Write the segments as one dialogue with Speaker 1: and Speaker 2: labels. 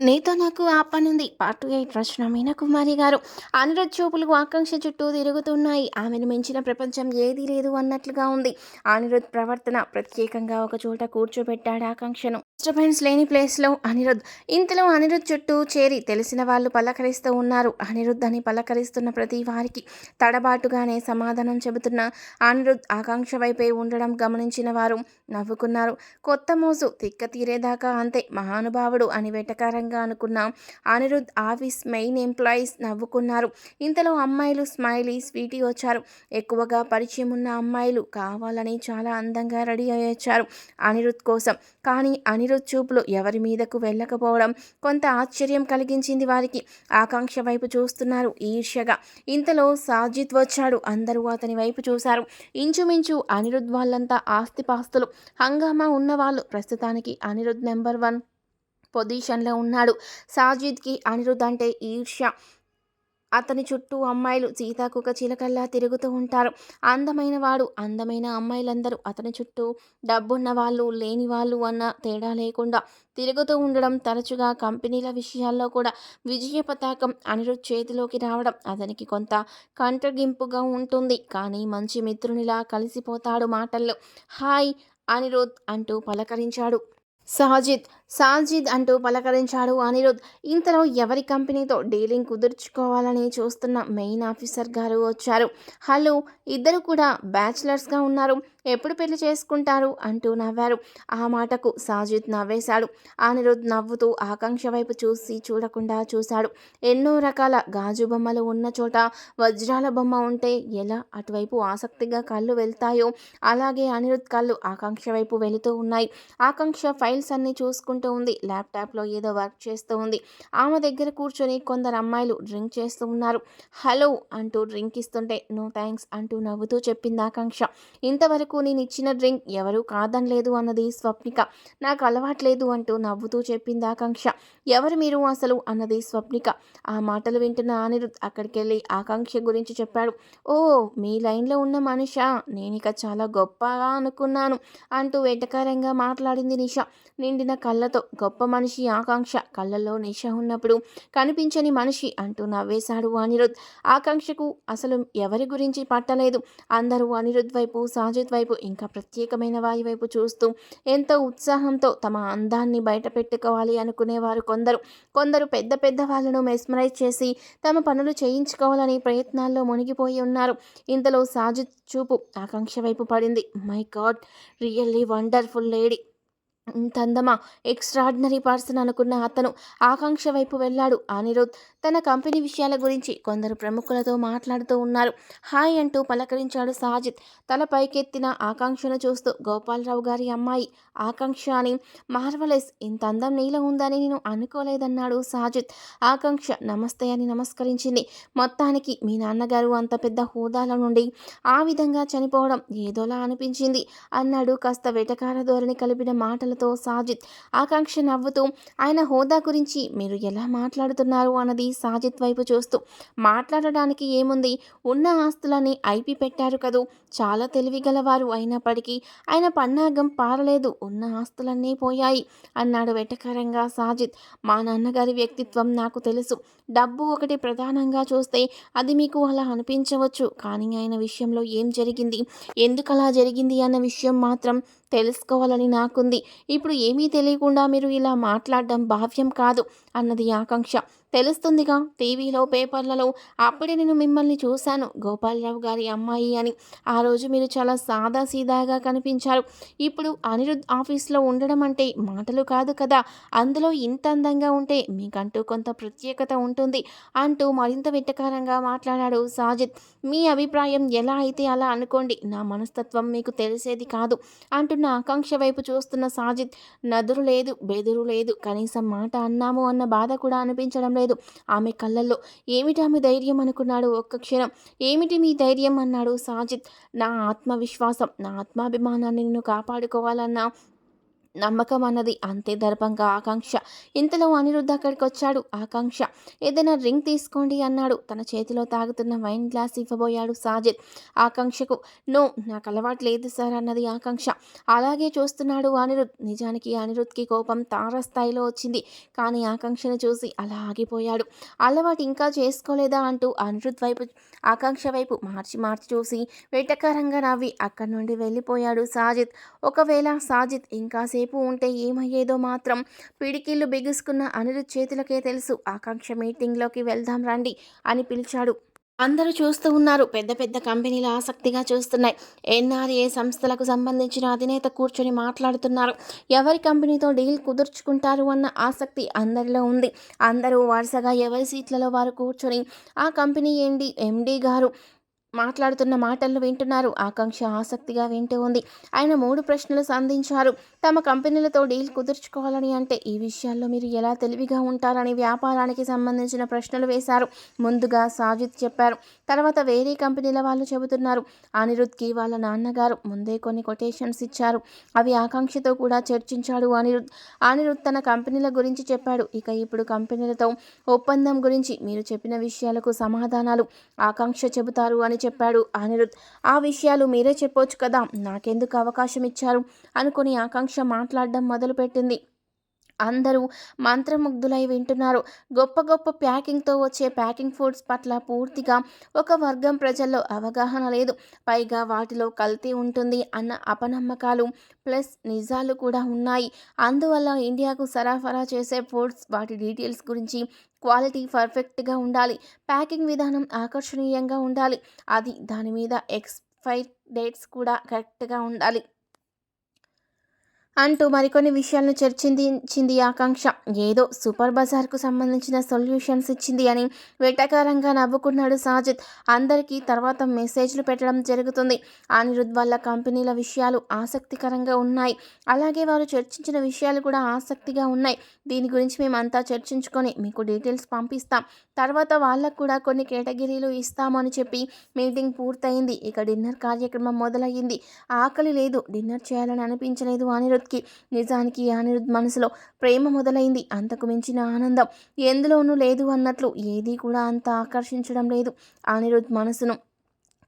Speaker 1: నీతో నాకు ఆపనుంది part eight రచన మీనకుమారి గారు అనురజ్ చూపులు ఆకాంక్ష చుట్టూ తిరుగుతున్నాయి. ఆమెను మించిన ప్రపంచం ఏదీ లేదు అన్నట్లుగా ఉంది. అనిరుద్ ప్రవర్తన ప్రత్యేకంగా ఒక చోట కూర్చోబెట్టాడు ఆకాంక్షను. డిస్టర్బెన్స్ లేని ప్లేస్లో అనిరుద్. ఇంతలో అనిరుద్ చుట్టూ చేరి తెలిసిన వాళ్ళు పలకరిస్తూ ఉన్నారు. అనిరుద్ అని పలకరిస్తున్న ప్రతి వారికి తడబాటుగానే సమాధానం చెబుతున్న అనిరుద్ ఆకాంక్ష వైపే ఉండడం గమనించిన వారు నవ్వుకున్నారు. కొత్త మోజు తిక్క తీరేదాకా అంతే. మహానుభావుడు అని వెటకారంగా అనుకున్న. అనిరుద్ ఆఫీస్ మెయిన్ ఎంప్లాయీస్ నవ్వుకున్నారు. ఇంతలో అమ్మాయిలు స్మైలీ స్వీటీ వచ్చారు. ఎక్కువగా పరిచయం ఉన్న అమ్మాయిలు కావాలని చాలా అందంగా రెడీ అయ్యి వచ్చారు అనిరుద్ కోసం. కానీ అనిరుద్ చూపులు ఎవరి మీదకు వెళ్ళకపోవడం కొంత ఆశ్చర్యం కలిగించింది వారికి. ఆకాంక్ష వైపు చూస్తున్నారు ఈర్ష్యగా. ఇంతలో సాజిద్ వచ్చాడు. అందరూ అతని వైపు చూశారు. ఇంచుమించు అనిరుద్ వాళ్ళంతా ఆస్తిపాస్తులు. హంగామా ఉన్నవాళ్ళు. ప్రస్తుతానికి అనిరుద్ నెంబర్ వన్. పొజిషన్లో ఉన్నాడు. సాజిద్కి అనిరుద్ అంటే ఈర్ష్య. అతని చుట్టూ అమ్మాయిలు సీతాకుక చిలకల్లా తిరుగుతూ ఉంటారు. అందమైన వాడు అందమైన అమ్మాయిలందరూ. అతని చుట్టూ డబ్బున్న వాళ్ళు లేని వాళ్ళు అన్న తేడా లేకుండా తిరుగుతూ ఉండడం తరచుగా కంపెనీల విషయాల్లో కూడా విజయ పతాకం అనిరుద్ చేతిలోకి రావడం అతనికి కొంత కంటగింపుగా ఉంటుంది. కానీ మంచి మిత్రునిలా కలిసిపోతాడు మాటల్లో. హాయ్ అనిరుద్ అంటూ పలకరించాడు. సాజిద్ సాజిద్ అంటూ పలకరించాడు అనిరుద్. ఇంతలో ఎవరి కంపెనీతో డీలింగ్ కుదుర్చుకోవాలని చూస్తున్న మెయిన్ ఆఫీసర్ గారు వచ్చారు. హలో ఇద్దరు కూడా బ్యాచిలర్స్గా ఉన్నారు. ఎప్పుడు పెళ్ళి చేసుకుంటారు? అంటూ నవ్వారు. ఆ మాటకు సాజిద్ నవ్వేశాడు. అనిరుద్ నవ్వుతూ ఆకాంక్ష వైపు చూసి చూడకుండా చూశాడు. ఎన్నో రకాల గాజు బొమ్మలు ఉన్న చోట వజ్రాల బొమ్మ ఉంటే ఎలా అటువైపు ఆసక్తిగా కళ్ళు వెళ్తాయో అలాగే అనిరుద్ కళ్ళు ఆకాంక్ష వైపు వెళుతూ ఉన్నాయి. ఆకాంక్ష ఫైల్స్ అన్నీ చూసుకుంటూ ఉంది. ల్యాప్టాప్లో ఏదో వర్క్ చేస్తూ ఉంది. ఆమె దగ్గర కూర్చొని కొందరు అమ్మాయిలు డ్రింక్ చేస్తూ ఉన్నారు. హలో అంటూ డ్రింక్ ఇస్తుంటే నో థ్యాంక్స్ అంటూ నవ్వుతూ చెప్పింది ఆకాంక్ష. ఇంతవరకు నేను ఇచ్చిన డ్రింక్ ఎవరూ కాదనలేదు అన్నది స్వప్నిక. నాకు అలవాట్లేదు అంటూ నవ్వుతూ చెప్పింది ఆకాంక్ష. ఎవరు మీరు అసలు అన్నది స్వప్నిక. ఆ మాటలు వింటున్న అనిరుద్ అక్కడికి వెళ్ళి ఆకాంక్ష గురించి చెప్పాడు. ఓ మీ లైన్లో ఉన్న మనిషా? నేనిక చాలా గొప్పగా అనుకున్నాను అంటూ వెటకారంగా మాట్లాడింది నిష. నిండిన కళ్ళ కళ్ళతో గొప్ప మనిషి ఆకాంక్ష కళ్ళల్లో నిష ఉన్నప్పుడు కనిపించని మనిషి అంటూ నవ్వేశాడు అనిరుద్. ఆకాంక్షకు అసలు ఎవరి గురించి పట్టలేదు. అందరూ అనిరుద్ వైపు సాజిద్ వైపు ఇంకా ప్రత్యేకమైన వారి వైపు చూస్తూ ఎంతో ఉత్సాహంతో తమ అందాన్ని బయట పెట్టుకోవాలి అనుకునేవారు కొందరు. కొందరు పెద్ద పెద్ద వాళ్ళను మెస్మరైజ్ చేసి తమ పనులు చేయించుకోవాలని ప్రయత్నాల్లో మునిగిపోయి ఉన్నారు. ఇంతలో సాజిద్ చూపు ఆకాంక్ష వైపు పడింది. My god really wonderful lady అందమా ఎక్స్ట్రాడినరీ పర్సన్ అనుకున్న అతను ఆకాంక్ష వైపు వెళ్ళాడు. అనిరుద్ తన కంపెనీ విషయాల గురించి కొందరు ప్రముఖులతో మాట్లాడుతూ ఉన్నారు. హాయ్ అంటూ పలకరించాడు సాజిద్ తల పైకెత్తిన ఆకాంక్షను చూస్తూ గోపాలరావు గారి అమ్మాయి ఆకాంక్ష అని. మార్వలెస్ ఇంత అందం నీలో ఉందని నేను అనుకోలేదన్నాడు సాజిద్ ఆకాంక్ష నమస్తే అని నమస్కరించింది. మొత్తానికి మీ నాన్నగారు అంత పెద్ద హోదాల నుండి ఆ విధంగా చనిపోవడం ఏదోలా అనిపించింది అన్నాడు కాస్త వెటకార ధోరణి కలిపిన మాటలతో సాజిద్ ఆకాంక్ష నవ్వుతూ ఆయన హోదా గురించి మీరు ఎలా మాట్లాడుతున్నారు? అన్నది సాజిద్ వైపు చూస్తూ మాట్లాడడానికి ఏముంది? ఉన్న ఆస్తులని ఐపి పెట్టారు కదూ. చాలా తెలివిగలవారు అయినప్పటికీ ఆయన పన్నాగం పారలేదు. ఉన్న ఆస్తులన్నీ పోయాయి అన్నాడు వెటకరంగా సాజిద్ మా నాన్నగారి వ్యక్తిత్వం నాకు తెలుసు. డబ్బు ఒకటి ప్రధానంగా చూస్తే అది మీకు అలా అనిపించవచ్చు. కానీ ఆయన విషయంలో ఏం జరిగింది? ఎందుకు అలా జరిగింది అన్న విషయం మాత్రం తెలుసుకోవాలని నాకుంది. ఇప్పుడు ఏమీ తెలియకుండా మీరు ఇలా మాట్లాడడం భావ్యం కాదు అన్నది ఆకాంక్ష. తెలుస్తుందిగా టీవీలో పేపర్లలో. అప్పుడే నేను మిమ్మల్ని చూశాను. గోపాలరావు గారి అమ్మాయి అని. ఆ రోజు మీరు చాలా సాదా సీదాగా కనిపించారు. ఇప్పుడు అనిరుద్ ఆఫీస్లో ఉండడం అంటే మాటలు కాదు కదా. అందులో ఇంత అందంగా ఉంటే మీకంటూ కొంత ప్రత్యేకత ఉంటుంది అంటూ మరింత వెట్టకారంగా మాట్లాడాడు సాజిద్. మీ అభిప్రాయం ఎలా అయితే అలా అనుకోండి నా మనస్తత్వం మీకు తెలిసేది కాదు అంటున్న ఆకాంక్ష వైపు చూస్తున్న సాజిద్. నదురు లేదు బెదురు లేదు. కనీసం మాట అన్నాము అన్న బాధ కూడా అనిపించడం లేదు. ఆమె కళ్ళల్లో ఏమిటి ఆమె ధైర్యం అనుకున్నాడు ఒక్క క్షణం? ఏమిటి మీ ధైర్యం? అన్నాడు సాజిత్. నా ఆత్మవిశ్వాసం నా ఆత్మాభిమానాన్ని నేను కాపాడుకోవాలన్నా నమ్మకం అన్నది అంతే దర్భంగా ఆకాంక్ష. ఇంతలో అనిరుద్ధ్ అక్కడికి వచ్చాడు ఆకాంక్ష ఏదైనా రింగ్ తీసుకోండి అన్నాడు. తన చేతిలో తాగుతున్న వైన్ గ్లాస్ ఇవ్వబోయాడు సాజిద్. ఆకాంక్షకు నో నాకు అలవాటు లేదు సార్ అన్నది ఆకాంక్ష. అలాగే చూస్తున్నాడు అనిరుద్ నిజానికి అనిరుద్ధ్కి కోపం తారస్థాయిలో వచ్చింది. కానీ ఆకాంక్షను చూసి అలా ఆగిపోయాడు. అలవాటు ఇంకా చేసుకోలేదా అంటూ అనిరుద్ వైపు ఆకాంక్ష వైపు మార్చి మార్చి చూసి వేటకారంగా నవ్వి అక్కడి నుండి వెళ్ళిపోయాడు సాజిద్. ఒకవేళ సాజిద్ ఇంకాసేపు ఉంటే ఏమయ్యేదో మాత్రం పిడికిళ్ళు బిగుసుకున్న అనిరుద్ చేతులకే తెలుసు. ఆకాంక్ష మీటింగ్లోకి వెళ్దాం రండి అని పిలిచాడు. అందరూ చూస్తూ ఉన్నారు. పెద్ద పెద్ద కంపెనీలు ఆసక్తిగా చూస్తున్నాయి. ఎన్ఆర్ఏ సంస్థలకు సంబంధించిన అధినేత కూర్చొని మాట్లాడుతున్నారు. ఎవరి కంపెనీతో డీల్ కుదుర్చుకుంటారు అన్న ఆసక్తి అందరిలో ఉంది. అందరూ వరుసగా ఎవరి సీట్లలో వారు కూర్చొని ఆ కంపెనీ ఏంటి? ఎండి గారు మాట్లాడుతున్న మాటలను వింటున్నారు. ఆకాంక్ష ఆసక్తిగా వింటూ ఉంది. ఆయన మూడు ప్రశ్నలు సంధించారు. తమ కంపెనీలతో డీల్ కుదుర్చుకోవాలని అంటే ఈ విషయాల్లో మీరు ఎలా తెలివిగా ఉంటారని వ్యాపారానికి సంబంధించిన ప్రశ్నలు వేశారు. ముందుగా సాజిద్ చెప్పారు. తర్వాత వేరే కంపెనీల వాళ్ళు చెబుతున్నారు. అనిరుద్ధ్కి వాళ్ళ నాన్నగారు ముందే కొన్ని కొటేషన్స్ ఇచ్చారు. అవి ఆకాంక్షతో కూడా చర్చించాడు అనిరుద్. అనిరుద్ తన కంపెనీల గురించి చెప్పాడు. ఇక ఇప్పుడు కంపెనీలతో ఒప్పందం గురించి మీరు చెప్పిన విషయాలకు సమాధానాలు ఆకాంక్ష చెబుతారు అని చెప్పాడు అనిరుద్. ఆ విషయాలు మీరే చెప్పొచ్చు కదా నాకెందుకు అవకాశం ఇచ్చారు? అనుకుని ఆకాంక్ష మాట్లాడడం మొదలుపెట్టింది. అందరూ మంత్రముగ్ధులై వింటున్నారు. గొప్ప గొప్ప ప్యాకింగ్తో వచ్చే ప్యాకింగ్ ఫుడ్స్ పట్ల పూర్తిగా ఒక వర్గం ప్రజల్లో అవగాహన లేదు. పైగా వాటిలో కల్తీ ఉంటుంది అన్న అపనమ్మకాలు ప్లస్ నిజాలు కూడా ఉన్నాయి. అందువల్ల ఇండియాకు సరఫరా చేసే ఫుడ్స్ వాటి డీటెయిల్స్ గురించి క్వాలిటీ పర్ఫెక్ట్గా ఉండాలి. ప్యాకింగ్ విధానం ఆకర్షణీయంగా ఉండాలి. అది దాని మీద ఎక్స్పైర్ డేట్స్ కూడా కరెక్ట్గా ఉండాలి. అంటూ మరికొన్ని విషయాలను చర్చించింది ఆకాంక్ష. ఏదో సూపర్ బజార్కు సంబంధించిన సొల్యూషన్స్ ఇచ్చింది అని వెటకారంగా నవ్వుకున్నాడు సాజిద్ అందరికీ తర్వాత మెసేజ్లు పెట్టడం జరుగుతుంది. అనిరుద్ వల్ల కంపెనీల విషయాలు ఆసక్తికరంగా ఉన్నాయి. అలాగే వారు చర్చించిన విషయాలు కూడా ఆసక్తిగా ఉన్నాయి. దీని గురించి మేమంతా చర్చించుకొని మీకు డీటెయిల్స్ పంపిస్తాం. తర్వాత వాళ్ళకు కూడా కొన్ని కేటగిరీలు ఇస్తామని చెప్పి మీటింగ్ పూర్తయింది. ఇక డిన్నర్ కార్యక్రమం మొదలయ్యింది. ఆకలి లేదు. డిన్నర్ చేయాలని అనిపించలేదు అనిరుద్. అనిరుద్ధ్కి నిజానికి అనిరుద్ మనసులో ప్రేమ మొదలైంది. అంతకు మించిన ఆనందం. ఎందులోనూ లేదు అన్నట్లు ఏదీ కూడా అంత ఆకర్షించడం లేదు. అనిరుద్ మనసును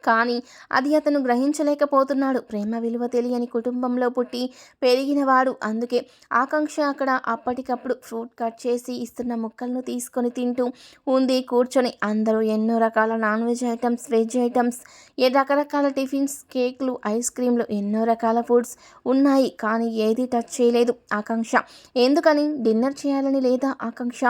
Speaker 1: కానీ అది అతను గ్రహించలేకపోతున్నాడు. ప్రేమ విలువ తెలియని కుటుంబంలో పుట్టి పెరిగినవాడు. అందుకే ఆకాంక్ష అక్కడ అప్పటికప్పుడు ఫ్రూట్ కట్ చేసి ఇస్తున్న ముక్కలను తీసుకొని తింటూ ఉంది కూర్చొని. అందరూ ఎన్నో రకాల non veg items veg items ఏ రకరకాల టిఫిన్స్ కేక్లు ఐస్ క్రీమ్లు ఎన్నో రకాల ఫుడ్స్ ఉన్నాయి. కానీ ఏది టచ్ చేయలేదు ఆకాంక్ష. ఎందుకని? డిన్నర్ చేయాలని లేదా? ఆకాంక్ష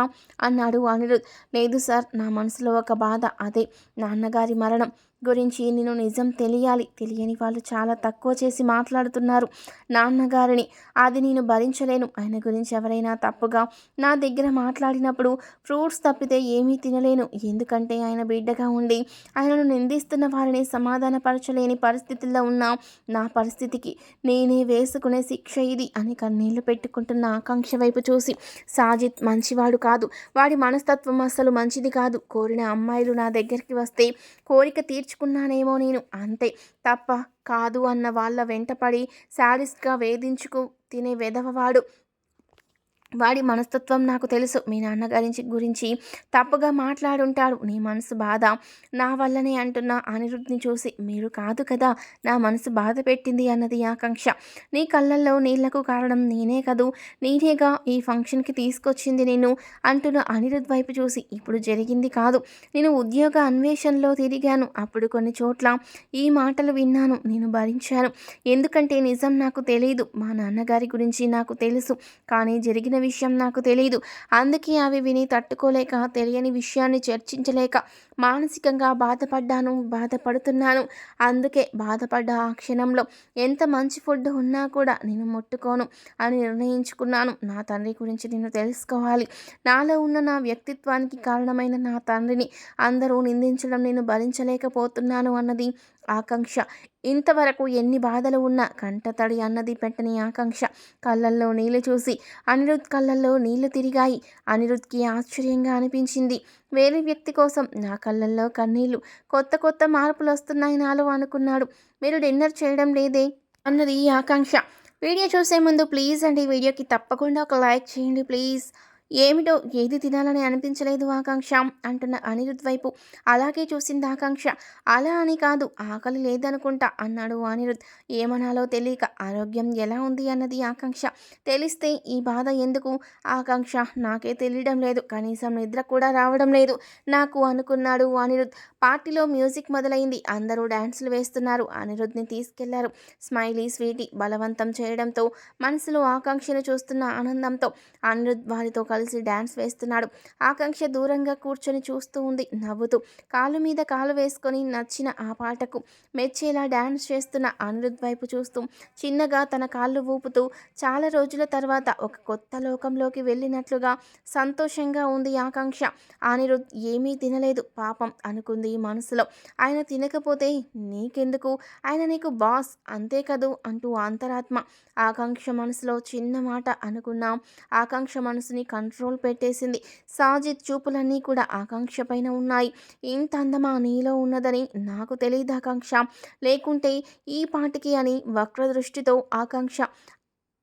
Speaker 1: అన్నాడు అనిరుద్. లేదు సార్ నా మనసులో ఒక బాధ. అదే నాన్నగారి మరణం. గురించి నేను నిజం తెలియాలి. తెలియని వాళ్ళు చాలా తక్కువ చేసి మాట్లాడుతున్నారు. నాన్నగారిని అది నేను భరించలేను. ఆయన గురించి ఎవరైనా తప్పుగా నా దగ్గర మాట్లాడినప్పుడు ఫ్రూట్స్ తప్పితే ఏమీ తినలేను. ఎందుకంటే ఆయన బిడ్డగా ఉండి ఆయనను నిందిస్తున్న వారిని సమాధానపరచలేని పరిస్థితుల్లో ఉన్న నా పరిస్థితికి నేనే వేసుకునే శిక్ష ఇది అని కన్నీళ్ళు పెట్టుకుంటున్న ఆకాంక్ష వైపు చూసి సాజిద్ మంచివాడు కాదు. వాడి మనస్తత్వం అసలు మంచిది కాదు. కోరిన అమ్మాయిలు నా దగ్గరికి వస్తే కోరిక తీర్చు నేర్చుకున్నానేమో నేను. అంతే తప్ప కాదు అన్న వాళ్ళ వెంటపడి శారీస్గా వేధించుకు తినే వెధవవాడు వాడి మనస్తత్వం నాకు తెలుసు. మీ నాన్నగారి గురించి తప్పుగా మాట్లాడుంటాడు నీ మనసు బాధ నా వల్లనే అంటున్న అనిరుద్ధిని చూసి మీరు కాదు కదా నా మనసు బాధ పెట్టింది అన్నది ఆకాంక్ష. నీ కళ్ళల్లో నీళ్ళకు కారణం నేనే కదూ నేనేగా ఈ ఫంక్షన్కి తీసుకొచ్చింది నేను అంటున్న అనిరుద్ వైపు చూసి ఇప్పుడు జరిగింది కాదు. నేను ఉద్యోగ అన్వేషణలో తిరిగాను. అప్పుడు కొన్ని చోట్ల ఈ మాటలు విన్నాను. నేను భరించాను. ఎందుకంటే నిజం నాకు తెలియదు మా నాన్నగారి గురించి నాకు తెలుసు. కానీ జరిగిన విషయం నాకు తెలియదు అందుకే అవి విని తట్టుకోలేక తెలియని విషయాన్ని చర్చించలేక మానసికంగా బాధపడ్డాను బాధపడుతున్నాను. అందుకే బాధపడ్డ ఆ క్షణంలో ఎంత మంచి ఫుడ్ ఉన్నా కూడా నేను ముట్టుకోను అని నిర్ణయించుకున్నాను. నా తండ్రి గురించి నేను తెలుసుకోవాలి. నాలో ఉన్న నా వ్యక్తిత్వానికి కారణమైన నా తండ్రిని అందరూ నిందించడం నేను భరించలేకపోతున్నాను అన్నది ఆకాంక్ష. ఇంతవరకు ఎన్ని బాధలు ఉన్నా కంటతడి అన్నది పెట్టని ఆకాంక్ష. కళ్ళల్లో నీళ్ళు చూసి అనిరుద్ కళ్ళల్లో నీళ్ళు తిరిగాయి. అనిరుద్కి ఆశ్చర్యంగా అనిపించింది. వేరే వ్యక్తి కోసం. నా కళ్ళల్లో కన్నీళ్ళు. కొత్త కొత్త మార్పులు వస్తున్నాయి నాలో అనుకున్నాడు. మీరు డిన్నర్ చేయడం లేదే? అన్నది ఆకాంక్ష. వీడియో చూసే ముందు ప్లీజ్ అండి. వీడియోకి తప్పకుండా ఒక లైక్ చేయండి ప్లీజ్. ఏమిటో ఏది తినాలని అనిపించలేదు ఆకాంక్ష అంటున్న అనిరుద్ వైపు. అలాగే చూసింది ఆకాంక్ష. అలా అని కాదు ఆకలి లేదనుకుంటా అన్నాడు అనిరుద్ ఏమనాలో తెలియక ఆరోగ్యం ఎలా ఉంది అన్నది ఆకాంక్ష. తెలిస్తే ఈ బాధ ఎందుకు? ఆకాంక్ష నాకే తెలియడం లేదు. కనీసం నిద్ర కూడా రావడం లేదు. నాకు అనుకున్నాడు అనిరుద్ పార్టీలో మ్యూజిక్ మొదలైంది. అందరూ డ్యాన్సులు వేస్తున్నారు. అనిరుద్ని తీసుకెళ్ళారు. స్మైలీ స్వీటీ బలవంతం చేయడంతో మనసులో ఆకాంక్షను చూస్తున్న ఆనందంతో అనిరుద్ వారితో కలిసి డ్యాన్స్ వేస్తున్నాడు. ఆకాంక్ష దూరంగా కూర్చొని చూస్తూ ఉంది. నవ్వుతూ కాలు మీద కాలు వేసుకొని నచ్చిన ఆ పాటకు మెచ్చేలా డ్యాన్స్ చేస్తున్న అనిరుద్ వైపు చూస్తూ చిన్నగా తన కాళ్ళు ఊపుతూ చాలా రోజుల తర్వాత ఒక కొత్త లోకంలోకి వెళ్ళినట్లుగా సంతోషంగా ఉంది ఆకాంక్ష. అనిరుద్ ఏమీ తినలేదు. పాపం అనుకుంది మనసులో. ఆయన తినకపోతే నీకెందుకు? ఆయన నీకు బాస్ అంతే కదూ? అంటూ అంతరాత్మ ఆకాంక్ష మనసులో చిన్న మాట అనుకున్నాం. ఆకాంక్ష మనసుని కంట్రోల్ పెట్టేసింది. సాజిద్ చూపులన్నీ కూడా ఆకాంక్ష పైన ఉన్నాయి. ఇంత అందమా నీలో ఉన్నదని నాకు తెలియదు ఆకాంక్ష. లేకుంటే ఈ పాటికి అని వక్రదృష్టితో ఆకాంక్ష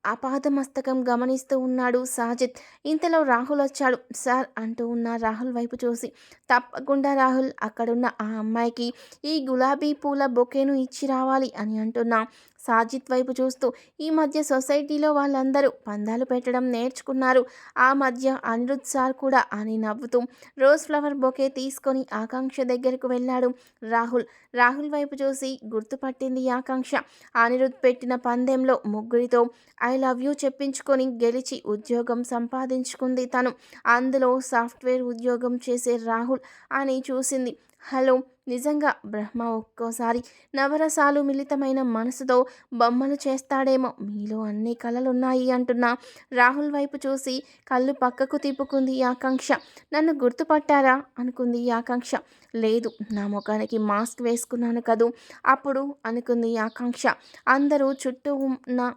Speaker 1: అపాదమస్తకం గమనిస్తూ ఉన్నాడు సాజిద్. ఇంతలో రాహుల్ వచ్చాడు. సార్ అంటూ ఉన్న రాహుల్ వైపు చూసి. తప్పకుండా రాహుల్ అక్కడున్న ఆ అమ్మాయికి ఈ గులాబీ పూల బొకేను ఇచ్చి రావాలి అని అంటున్నా. సాజిద్ వైపు చూస్తూ ఈ మధ్య సొసైటీలో వాళ్ళందరూ పందాలు పెట్టడం నేర్చుకున్నారు. ఆ మధ్య అనిరుద్ సార్ కూడా అని నవ్వుతూ రోజ్ ఫ్లవర్ బొకే తీసుకొని ఆకాంక్ష దగ్గరకు వెళ్ళాడు రాహుల్. రాహుల్ వైపు చూసి గుర్తుపట్టింది ఆకాంక్ష. అనిరుద్ పెట్టిన పందెంలో ముగ్గురితో ఐ లవ్ యూ చెప్పించుకొని గెలిచి ఉద్యోగం సంపాదించుకుంది తను. అందులో సాఫ్ట్వేర్ ఉద్యోగం చేసే రాహుల్ అని చూసింది. హలో నిజంగా బ్రహ్మ ఒక్కోసారి నవరసాలు మిళితమైన మనసుతో బొమ్మలు చేస్తాడేమో. మీలో అన్ని కళలున్నాయి అంటున్న. రాహుల్ వైపు చూసి కళ్ళు పక్కకు తిప్పుకుంది ఆకాంక్ష. నన్ను గుర్తుపట్టారా? అనుకుంది ఆకాంక్ష. లేదు నా ముఖానికి మాస్క్ వేసుకున్నాను కదూ? అప్పుడు అనుకుంది ఆకాంక్ష. అందరూ చుట్టూ ఉన్న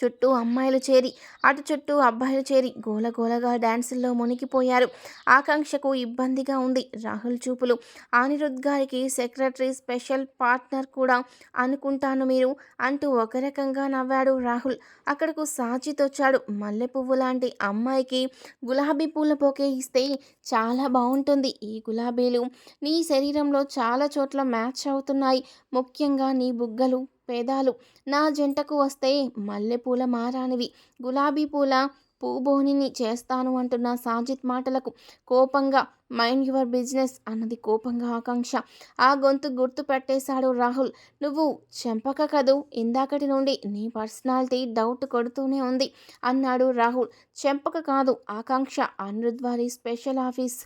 Speaker 1: చుట్టూ అమ్మాయిలు చేరి అటు చుట్టూ అబ్బాయిలు చేరి గోలగోలగా డ్యాన్సుల్లో మునిగిపోయారు. ఆకాంక్షకు ఇబ్బందిగా ఉంది రాహుల్ చూపులు. అనిరుద్ గారికి సెక్రటరీ స్పెషల్ పార్ట్నర్ కూడా అనుకుంటాను మీరు అంటూ ఒక రకంగా నవ్వాడు రాహుల్. అక్కడకు సాజిత్ వచ్చాడు మల్లె పువ్వు లాంటి అమ్మాయికి గులాబీ పూల పోకే ఇస్తే చాలా బాగుంటుంది. ఈ గులాబీలు నీ శరీరంలో చాలా చోట్ల మ్యాచ్ అవుతున్నాయి. ముఖ్యంగా నీ బుగ్గలు పేదాలు. నా జంటకు వస్తే మల్లెపూల మారానివి. గులాబీ పూల పూబోనిని చేస్తాను అంటున్న సాజిత్ మాటలకు కోపంగా మైండ్ యువర్ బిజినెస్ అన్నది కోపంగా ఆకాంక్ష. ఆ గొంతు గుర్తు పెట్టేశాడు రాహుల్. నువ్వు చెంపక కదూ? ఇందాకటి నుండి నీ పర్సనాలిటీ డౌట్ కొడుతూనే ఉంది అన్నాడు రాహుల్. చెంపక కాదు ఆకాంక్ష. అనిరుద్వారి స్పెషల్ ఆఫీస్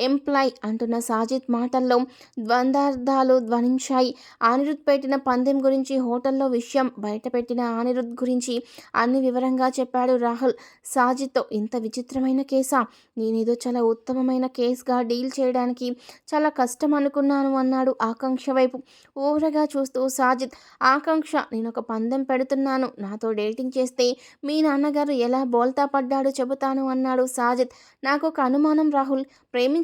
Speaker 1: ఎంప్లాయ్ అంటున్న సాజిద్ మాటల్లో ద్వందార్థాలు ధ్వనించాయి. అనిరుద్ పెట్టిన పందెం గురించి హోటల్లో విషయం బయటపెట్టిన అనిరుద్ గురించి అన్ని వివరంగా చెప్పాడు రాహుల్. సాజిద్తో ఇంత విచిత్రమైన కేసా? నేనేదో చాలా ఉత్తమమైన కేసుగా డీల్ చేయడానికి చాలా కష్టం అనుకున్నాను అన్నాడు ఆకాంక్ష వైపు. ఊరగా చూస్తూ సాజిద్ ఆకాంక్ష నేను ఒక పందెం పెడుతున్నాను. నాతో డేటింగ్ చేస్తే మీ నాన్నగారు ఎలా బోల్తా పడ్డాడో చెబుతాను అన్నాడు సాజిద్. నాకు ఒక అనుమానం రాహుల్.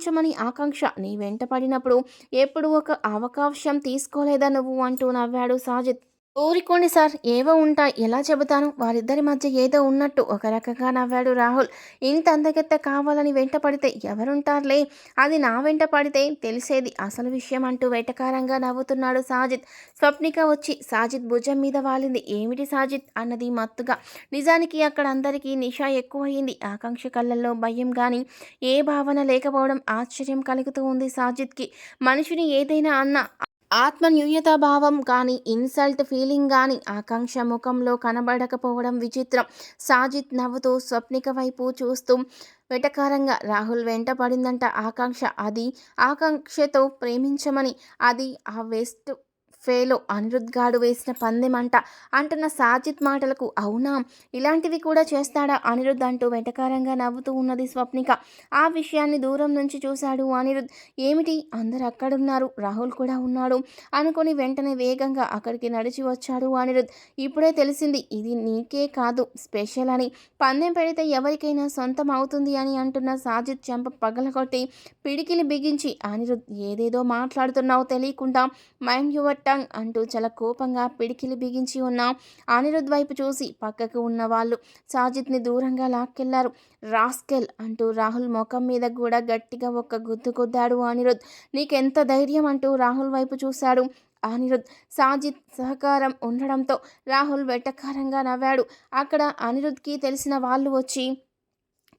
Speaker 1: ప్రేమించమని ఆకాంక్ష. నీ వెంట పడినప్పుడు ఎప్పుడు ఒక అవకాశం తీసుకోలేదా నువ్వు? అంటూ నవ్వాడు సాజిత్. ఊరుకోండి సార్. ఏవో ఉంటాయి. ఎలా చెబుతాను? వారిద్దరి మధ్య ఏదో ఉన్నట్టు. ఒక రకంగా నవ్వాడు రాహుల్. ఇంత అందగెత్త కావాలని వెంట పడితే ఎవరుంటారులే? అది నా వెంట పడితే తెలిసేది అసలు విషయం అంటూ వెటకారంగా నవ్వుతున్నాడు సాజిద్ స్వప్నిక వచ్చి సాజిద్ భుజం మీద వాలింది. ఏమిటి సాజిద్ అన్నది మత్తుగా. నిజానికి అక్కడ అందరికీ నిషా ఎక్కువయింది ఆకాంక్ష కళ్ళల్లో భయం కానీ ఏ భావన లేకపోవడం ఆశ్చర్యం కలుగుతూ ఉంది సాజిద్కి మనిషిని ఏదైనా అన్న ఆత్మన్యూనతాభావం కానీ ఇన్సల్ట్ ఫీలింగ్ కానీ ఆకాంక్ష ముఖంలో కనబడకపోవడం విచిత్రం. సాజిత్ నవ్వుతూ స్వప్నిక వైపు చూస్తూ వెటకారంగా రాహుల్ వెంట పడిందంట ఆకాంక్ష. అది ఆకాంక్షతో ప్రేమించమని అది ఆ వెస్ట్ ఫేలో అనిరుద్ గాడు వేసిన పందెమంట. అంటున్న సాజిత్ మాటలకు అవునా? ఇలాంటివి కూడా చేస్తాడా అనిరుద్ అంటూ వెటకారంగా నవ్వుతూ ఉన్నది స్వప్నిక. ఆ విషయాన్ని దూరం నుంచి చూశాడు అనిరుద్. ఏమిటి? అందరు అక్కడున్నారు. రాహుల్ కూడా ఉన్నాడు అనుకుని వెంటనే వేగంగా అక్కడికి నడిచి వచ్చాడు అనిరుద్. ఇప్పుడే తెలిసింది ఇది నీకే కాదు స్పెషల్ అని. పందెం పెడితే ఎవరికైనా సొంతం అవుతుంది అని అంటున్న సాజిత్ చెంప పగలగొట్టి పిడికిలి బిగించి అనిరుద్ ఏదేదో మాట్లాడుతున్నావు తెలియకుండా మైండ్ యువర్ టంగ్ టంగ్ అంటూ చాలా కోపంగా పిడికిలి బిగించి ఉన్న అనిరుద్ వైపు చూసి పక్కకు ఉన్న వాళ్ళు సాజిత్ని దూరంగా లాక్కెళ్ళారు. రాస్కెల్ అంటూ రాహుల్ ముఖం మీద కూడా గట్టిగా ఒక్క గుద్దు కొద్దాడు అనిరుద్. నీకెంత ధైర్యం అంటూ రాహుల్ వైపు చూశాడు అనిరుద్. సాజిద్ సహకారం ఉండడంతో రాహుల్ వెటకారంగా నవ్వాడు. అక్కడ అనిరుద్కి తెలిసిన వాళ్ళు వచ్చి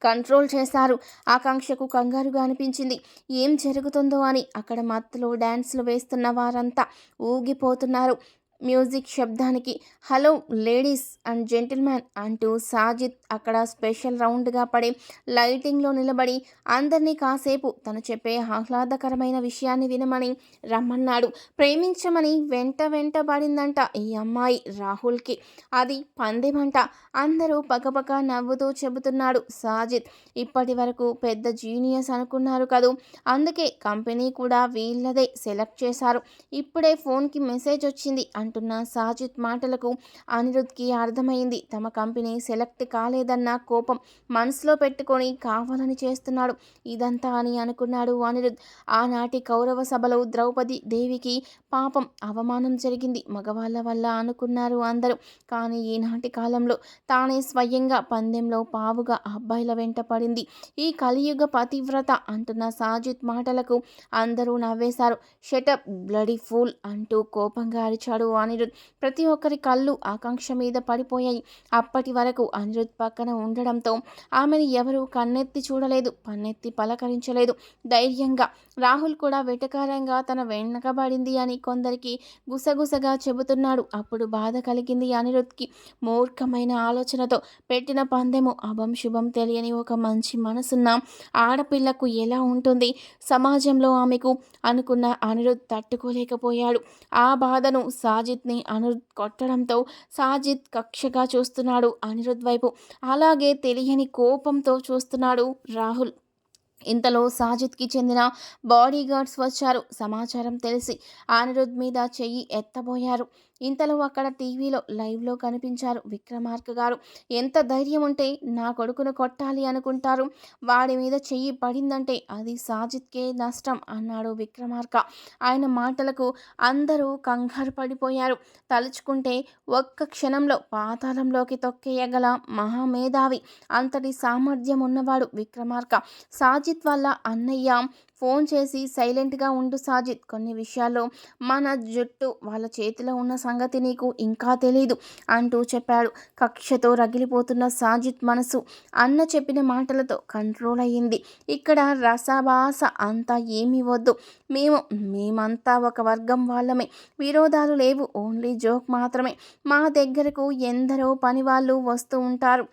Speaker 1: కంట్రోల్ చేశారు. ఆకాంక్షకు కంగారుగా అనిపించింది. ఏం జరుగుతుందో అని అక్కడ మత్తులో డ్యాన్స్లు వేస్తున్న వారంతా ఊగిపోతున్నారు. మ్యూజిక్ శబ్దానికి హలో లేడీస్ అండ్ జెంటిల్మెన్ అంటూ సాజిద్ అక్కడ స్పెషల్ రౌండ్గా పడే లైటింగ్లో నిలబడి అందరినీ కాసేపు తను చెప్పే ఆహ్లాదకరమైన విషయాన్ని వినమని రమ్మన్నాడు. ప్రేమించమని వెంట వెంట పడిందంట ఈ అమ్మాయి రాహుల్కి. అది పందెమంట. అందరూ పకపక నవ్వుతూ చెబుతున్నాడు సాజిద్ ఇప్పటి వరకు పెద్ద జీనియస్ అనుకున్నారు కదూ. అందుకే కంపెనీ కూడా వీళ్ళదే సెలెక్ట్ చేశారు. ఇప్పుడే ఫోన్కి మెసేజ్ వచ్చింది అంటున్న సాజిద్ మాటలకు అనిరుద్ధ్కి అర్థమైంది. తమ కంపెనీ సెలెక్ట్ కాలేదన్న కోపం మనసులో పెట్టుకొని కావాలని చేస్తున్నాడు. ఇదంతా అని అనుకున్నాడు అనిరుద్ ఆనాటి కౌరవ సభలో ద్రౌపది దేవికి పాపం అవమానం జరిగింది. మగవాళ్ళ వల్ల అనుకున్నారు అందరూ. కానీ ఈనాటి కాలంలో తానే స్వయంగా పందెంలో పావుగా అబ్బాయిల వెంట పడింది. ఈ కలియుగ పతివ్రత అంటున్న సాజిద్ మాటలకు అందరూ నవ్వేశారు. షటప్ బ్లడీ ఫూల్ అంటూ కోపంగా అరిచాడు అనిరుద్. ప్రతి ఒక్కరి కళ్ళు ఆకాంక్ష మీద పడిపోయాయి. అప్పటి వరకు అనిరుద్ పక్కన ఉండడంతో ఆమెను ఎవరూ కన్నెత్తి చూడలేదు పన్నెత్తి పలకరించలేదు. ధైర్యంగా రాహుల్ కూడా వెటకారంగా తన వెనకబడింది అని కొందరికి గుసగుసగా చెబుతున్నాడు. అప్పుడు బాధ కలిగింది అనిరుద్కి. మూర్ఖమైన ఆలోచనతో పెట్టిన పందెము అభం శుభం తెలియని ఒక మంచి మనసున్న ఆడపిల్లకు ఎలా ఉంటుంది? సమాజంలో ఆమెకు అనుకున్న అనిరుద్ తట్టుకోలేకపోయాడు. ఆ బాధను సాజిత్ని అనిరుద్ కొట్టడంతో సాజిద్ కక్షగా చూస్తున్నాడు అనిరుద్ వైపు. అలాగే తెలియని కోపంతో చూస్తున్నాడు రాహుల్. ఇంతలో సాజిద్కి చెందిన బాడీగార్డ్స్ వచ్చారు. సమాచారం తెలిసి అనిరుద్ మీద చెయ్యి ఎత్తబోయారు. ఇంతలో అక్కడ టీవీలో లైవ్లో కనిపించారు విక్రమార్క గారు. ఎంత ధైర్యం ఉంటే నా కొడుకును కొట్టాలి అనుకుంటారు. వాడి మీద చెయ్యి పడిందంటే అది సాజిత్కే నష్టం అన్నాడు విక్రమార్క. ఆయన మాటలకు అందరూ కంగారు పడిపోయారు. తలుచుకుంటే ఒక్క క్షణంలో పాతాళంలోకి తొక్కేయగల మహామేధావి. అంతటి సామర్థ్యం ఉన్నవాడు విక్రమార్క. సాజిత్ వల్ల అన్నయ్య ఫోన్ చేసి సైలెంట్గా ఉండు సాజిద్. కొన్ని విషయాల్లో మన జుట్టు వాళ్ళ చేతిలో ఉన్న సంగతి నీకు ఇంకా తెలీదు అంటూ చెప్పాడు. కక్షతో రగిలిపోతున్న సాజిద్ మనసు అన్న చెప్పిన మాటలతో కంట్రోల్ అయ్యింది. ఇక్కడ రసభాస అంతా ఏమీ వద్దు. మేము మేమంతా ఒక వర్గం వాళ్ళమే. విరోధాలు లేవు. ఓన్లీ జోక్ మాత్రమే. మా దగ్గరకు ఎందరో పని వాళ్ళు వస్తూ ఉంటారు.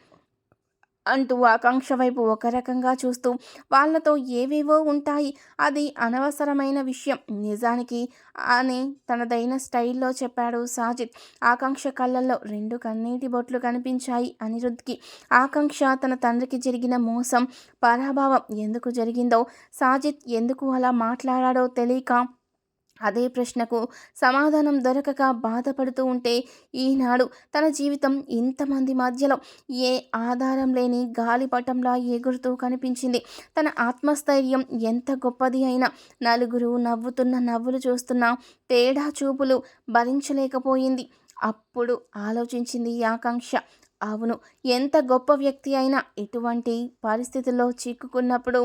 Speaker 1: అంటూ ఆకాంక్ష వైపు ఒక రకంగా చూస్తూ వాళ్ళతో ఏవేవో ఉంటాయి. అది అనవసరమైన విషయం. నిజానికి అని తనదైన స్టైల్లో చెప్పాడు సాజిద్. ఆకాంక్ష కళ్ళల్లో రెండు కన్నీటి బొట్లు కనిపించాయి అనిరుద్ధ్కి. ఆకాంక్ష తన తండ్రికి జరిగిన మోసం పరాభావం ఎందుకు జరిగిందో సాజిద్ ఎందుకు అలా మాట్లాడాడో తెలియక అదే ప్రశ్నకు సమాధానం దొరకక బాధపడుతూ ఉంటే ఈనాడు తన జీవితం ఇంతమంది మధ్యలో ఏ ఆధారం లేని గాలిపటంలా ఎగురుతూ కనిపించింది. తన ఆత్మస్థైర్యం ఎంత గొప్పది అయినా నలుగురు నవ్వుతున్న నవ్వులు చూస్తున్న తేడా చూపులు భరించలేకపోయింది. అప్పుడు ఆలోచించింది ఆకాంక్ష. అవును ఎంత గొప్ప వ్యక్తి అయినా ఎటువంటి పరిస్థితుల్లో చిక్కుకున్నప్పుడు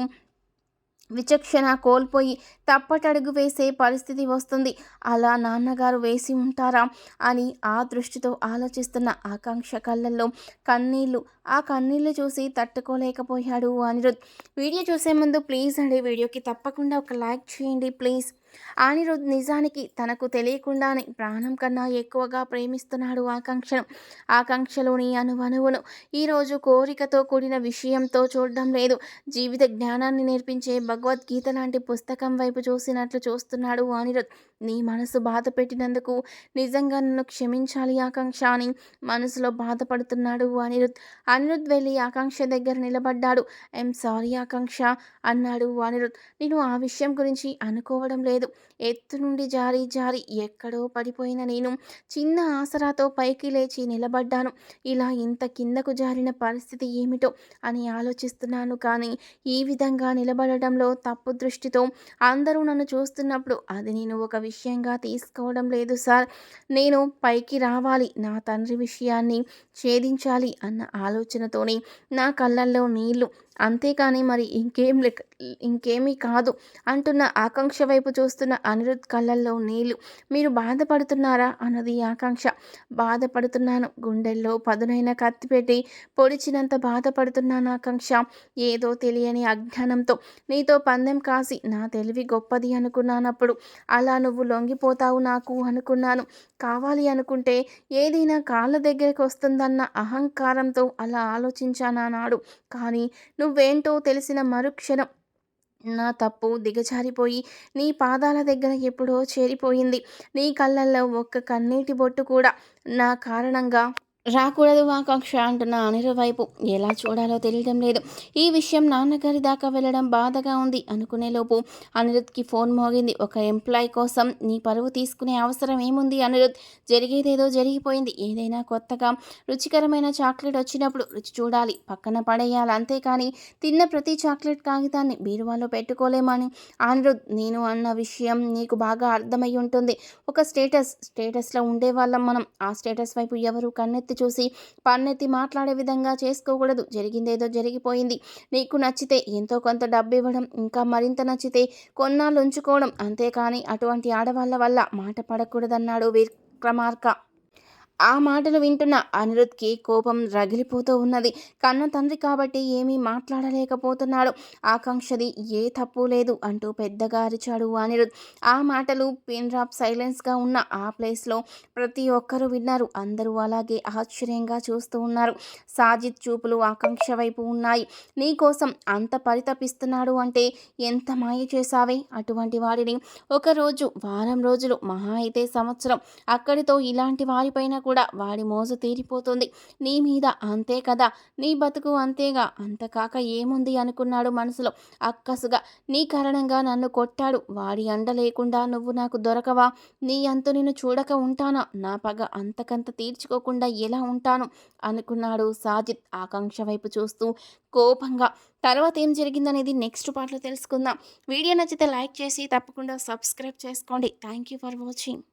Speaker 1: విచక్షణ కోల్పోయి తప్పటడుగు వేసే పరిస్థితి వస్తుంది. అలా నాన్నగారు వేసి ఉంటారా అని ఆ దృష్టితో ఆలోచిస్తున్న ఆకాంక్ష కళ్ళల్లో కన్నీళ్ళు ఆ కన్నీళ్ళు చూసి తట్టుకోలేకపోయాడు అనిరుద్. వీడియో చూసే ముందు ప్లీజ్ అండి వీడియోకి తప్పకుండా ఒక లైక్ చేయండి ప్లీజ్. అనిరుద్ నిజానికి తనకు తెలియకుండానే ప్రాణం కన్నా ఎక్కువగా ప్రేమిస్తున్నాడు ఆకాంక్షను ఆకాంక్షలోని అనువనువును ఈరోజు కోరికతో కూడిన విషయంతో చూడడం లేదు. జీవిత జ్ఞానాన్ని నేర్పించే భగవద్గీత లాంటి పుస్తకం వైపు చూసినట్లు చూస్తున్నాడు అనిరుద్ నీ మనసు బాధ పెట్టినందుకు నిజంగా నన్ను క్షమించాలి ఆకాంక్ష అని మనసులో బాధపడుతున్నాడు అనిరుద్ అనిరుద్ వెళ్ళి ఆకాంక్ష దగ్గర నిలబడ్డాడు. ఐఎమ్ సారీ ఆకాంక్ష అన్నాడు అనిరుద్ నేను ఆ విషయం గురించి అనుకోవడం లేదు. లేదు. ఎత్తు నుండి జారి జారి ఎక్కడో పడిపోయిన నేను చిన్న ఆసరాతో పైకి లేచి నిలబడ్డాను. ఇలా ఇంత కిందకు జారిన పరిస్థితి ఏమిటో అని ఆలోచిస్తున్నాను కానీ ఈ విధంగా నిలబడటంలో తప్పు దృష్టితో అందరూ నన్ను చూస్తున్నప్పుడు అది నేను ఒక విషయంగా తీసుకోవడం లేదు సార్. నేను పైకి రావాలి నా తండ్రి విషయాన్ని ఛేదించాలి అన్న ఆలోచనతోనే నా కళ్ళల్లో నీళ్ళు అంతేకాని మరి ఇంకేం లెక్క ఇంకేమీ కాదు అంటున్న ఆకాంక్ష వైపు చూస్తున్న అనిరుద్ కళ్ళల్లో నీళ్ళు. మీరు బాధపడుతున్నారా? అన్నది ఆకాంక్ష. బాధపడుతున్నాను. గుండెల్లో పదునైన కత్తి పెట్టి పొడిచినంత బాధపడుతున్నాను ఆకాంక్ష. ఏదో తెలియని అజ్ఞానంతో నీతో పందెం కాసి నా తెలివి గొప్పది అనుకున్నానప్పుడు. అలా నువ్వు లొంగిపోతావు నాకు అనుకున్నాను. కావాలి అనుకుంటే ఏదైనా కాళ్ళ దగ్గరికి వస్తుందన్న అహంకారంతో అలా ఆలోచించాను నాడు కానీ నువ్వేంటో తెలిసిన మరుక్షణం. నా తప్పు దిగజారిపోయి నీ పాదాల దగ్గర ఎప్పుడో చేరిపోయింది. నీ కళ్ళల్లో ఒక్క కన్నీటి బొట్టు కూడా. నా కారణంగా రాకూడదు ఆకాంక్ష అంటున్న అనిరు వైపు. ఎలా చూడాలో తెలియడం లేదు. ఈ విషయం నాన్నగారి దాకా వెళ్ళడం బాధగా ఉంది అనుకునేలోపు అనిరుద్కి ఫోన్ మోగింది. ఒక ఎంప్లాయ్ కోసం నీ పరువు తీసుకునే అవసరం ఏముంది అనిరుద్? జరిగేదేదో జరిగిపోయింది. ఏదైనా కొత్తగా రుచికరమైన చాక్లెట్ వచ్చినప్పుడు రుచి చూడాలి. పక్కన పడేయాలి అంతేకాని తిన్న ప్రతి చాక్లెట్ కాగితాన్ని బీరువాలో పెట్టుకోలేమని. అనిరుద్ నేను అన్న విషయం నీకు బాగా అర్థమై ఉంటుంది. ఒక స్టేటస్ స్టేటస్లో ఉండే వాళ్ళం మనం. ఆ స్టేటస్ వైపు ఎవరు కన్నెత్తి కన్నెత్తి చూసి పన్నెత్తి మాట్లాడే విధంగా చేసుకోకూడదు. జరిగిందేదో జరిగిపోయింది. నీకు నచ్చితే ఎంతో కొంత డబ్బు ఇవ్వడం ఇంకా మరింత నచ్చితే కొన్నాళ్ళు ఉంచుకోవడం అంతేకాని అటువంటి ఆడవాళ్ళ వల్ల మాట పడకూడదన్నాడు విక్రమార్క. ఆ మాటలు వింటున్న అనిరుద్ధ్కి కోపం రగిలిపోతూ ఉన్నది. కన్న తండ్రి కాబట్టి ఏమీ మాట్లాడలేకపోతున్నాడు. ఆకాంక్షది ఏ తప్పు లేదు అంటూ పెద్దగా అరిచాడు అనిరుద్ ఆ మాటలు పిన్ డ్రాప్ సైలెన్స్గా ఉన్న ఆ ప్లేస్లో ప్రతి ఒక్కరూ విన్నారు. అందరూ అలాగే ఆశ్చర్యంగా చూస్తూ ఉన్నారు. సాజిద్ చూపులు ఆకాంక్ష వైపు ఉన్నాయి. నీ కోసం అంత పరితపిస్తున్నాడు అంటే ఎంత మాయ చేశావే? అటువంటి వాడిని ఒకరోజు వారం రోజులు మహా అయితే సంవత్సరం అక్కడితో ఇలాంటి వారిపైన కూడా వాడి మోజు తీరిపోతుంది. నీ మీద అంతే కదా నీ బతుకు అంతేగా. అంతకాక ఏముంది అనుకున్నాడు మనసులో. అక్కసుగా నీ కారణంగా నన్ను కొట్టాడు. వాడి అండ లేకుండా నువ్వు నాకు దొరకవా? నీ అంతు నిన్ను చూడక ఉంటానా? నా పగ అంతకంత తీర్చుకోకుండా ఎలా ఉంటాను? అనుకున్నాడు సాజిద్ ఆకాంక్ష వైపు చూస్తూ కోపంగా. తర్వాత ఏం జరిగిందనేది నెక్స్ట్ పాటలో తెలుసుకుందాం. వీడియో నచ్చితే లైక్ చేసి తప్పకుండా సబ్స్క్రైబ్ చేసుకోండి. Thank you for watching.